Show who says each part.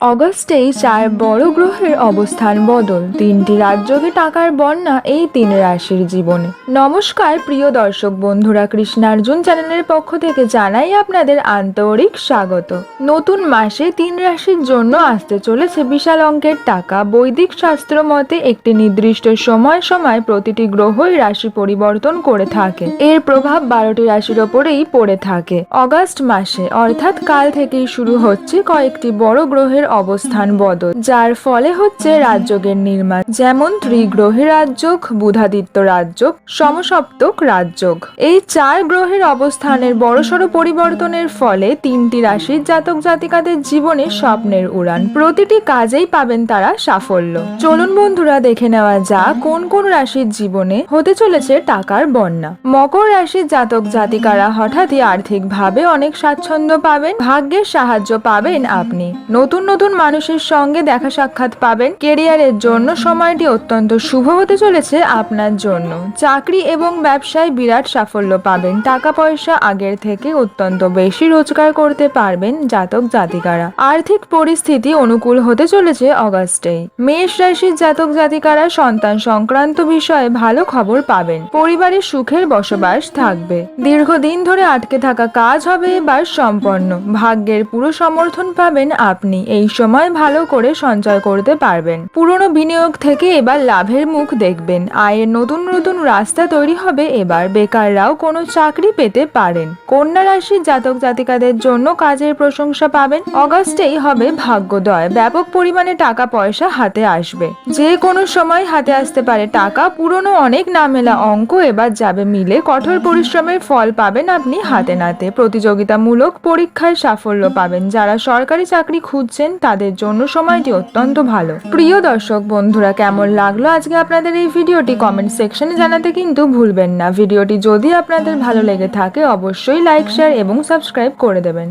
Speaker 1: অগস্টেই চার বড় গ্রহের অবস্থান বদল। তিনটি রাজ্যকে টাকার বন্যা এই তিন রাশির জীবনে। নমস্কার, প্রিয় দর্শক বন্ধুরা, কৃষ্ণার্জুন চ্যানেলের পক্ষ থেকে জানাই আপনাদের আন্তরিক স্বাগত। নতুন মাসে তিন রাশির জন্য আসতে চলেছে বিশাল অঙ্কের টাকা। বৈদিক শাস্ত্র মতে একটি নির্দিষ্ট সময় সময় প্রতিটি গ্রহই রাশি পরিবর্তন করে থাকে। এর প্রভাব বারোটি রাশির ওপরেই পড়ে থাকে। অগাস্ট মাসে, অর্থাৎ কাল থেকেই শুরু হচ্ছে কয়েকটি বড় গ্রহের অবস্থান বদল, যার ফলে হচ্ছে রাজযোগের নির্মাণ। যেমন ত্রিগ্রহী রাজযোগ, বুধাদিত্য রাজযোগ, সমসপ্তক রাজযোগ। এই চার গ্রহের অবস্থানের বড়সড় পরিবর্তনের ফলে তিনটি রাশির জাতক জাতিকাদের জীবনে স্বপ্নের উড়ান। প্রতিটি কাজেই পাবেন তারা সাফল্য। চলুন বন্ধুরা, দেখে নেওয়া যাক কোন কোন রাশির জীবনে হতে চলেছে টাকার বন্যা। মকর রাশির জাতক জাতিকারা হঠাৎই আর্থিকভাবে অনেক স্বাচ্ছন্দ্য পাবেন, ভাগ্যের সাহায্য পাবেন আপনি। নতুন নতুন মানুষের সঙ্গে দেখা সাক্ষাৎ পাবেন কেরিয়ারের জন্য। সময়টি অত্যন্ত শুভ হতে চলেছে আপনার জন্য। চাকরি এবং ব্যবসায় বিরাট সাফল্য পাবেন। টাকা পয়সা আগের থেকে অত্যন্ত বেশি রোজগার করতে পারবেন জাতক জাতিকারা। আর্থিক পরিস্থিতি অনুকূল হতে চলেছে অগাস্টেই মেষ রাশির জাতক জাতিকারা সন্তান সংক্রান্ত বিষয়ে ভালো খবর পাবেন। পরিবারের সুখের বসবাস থাকবে। দীর্ঘদিন ধরে আটকে থাকা কাজ হবে এবার সম্পন্ন। ভাগ্যের পুরো সমর্থন পাবেন আপনি। এই সময় ভালো করে সঞ্চয় করতে পারবেন। পুরনো বিনিয়োগ থেকে এবার লাভের মুখ দেখবেন। আয়ের নতুন নতুন রাস্তা তৈরি হবে এবার। বেকাররাও কোনো চাকরি পেতে পারেন। কন্যা রাশির জাতক জাতিকাদের জন্য কাজের প্রশংসা পাবেন। অগাস্টেই হবে ভাগ্যোদয়। ব্যাপক পরিমাণে টাকা পয়সা হাতে আসবে। যে কোনো সময় হাতে আসতে পারে টাকা। পুরনো অনেক নামেলা অঙ্ক এবার যাবে মিলে। কঠোর পরিশ্রমের ফল পাবেন আপনি হাতে নাতে। প্রতিযোগিতামূলক পরীক্ষায় সাফল্য পাবেন। যারা সরকারি চাকরি খুঁজছেন তাদের জন্য সময়টি অত্যন্ত ভালো। প্রিয় দর্শক বন্ধুরা, কেমন লাগল আজকে আপনাদের এই ভিডিওটি কমেন্ট সেকশনে জানাতে কিন্তু ভুলবেন না। ভিডিওটি যদি আপনাদের ভালো লেগে থাকে, অবশ্যই লাইক শেয়ার এবং সাবস্ক্রাইব করে দেবেন।